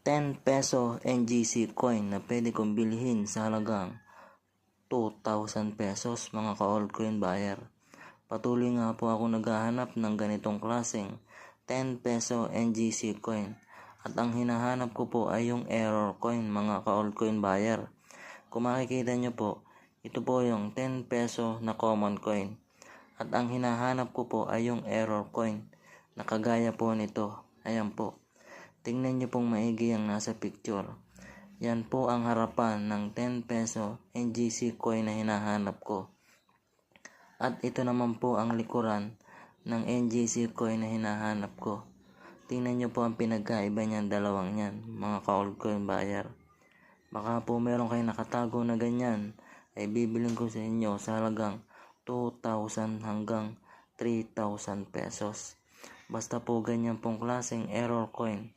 10 peso NGC coin na pwede kong bilhin sa halagang 2,000 pesos mga ka-altcoin buyer. Patuloy nga po ako naghahanap ng ganitong klaseng 10 peso NGC coin at ang hinahanap ko po ay yung error coin mga ka-altcoin buyer. Kung makikita nyo po, ito po yung 10 peso na common coin at ang hinahanap ko po ay yung error coin na kagaya po nito. Ayan po. Tingnan nyo pong maigi ang nasa picture. Yan po ang harapan ng 10 peso NGC coin na hinahanap ko. At ito naman po ang likuran ng NGC coin na hinahanap ko. Tingnan nyo po ang pinagkaiba niyan dalawang yan, mga ka-old coin buyer. Baka po meron kayo nakatago na ganyan, ay bibiling ko sa inyo sa halagang 2,000 hanggang 3,000 pesos. Basta po ganyan pong klaseng error coin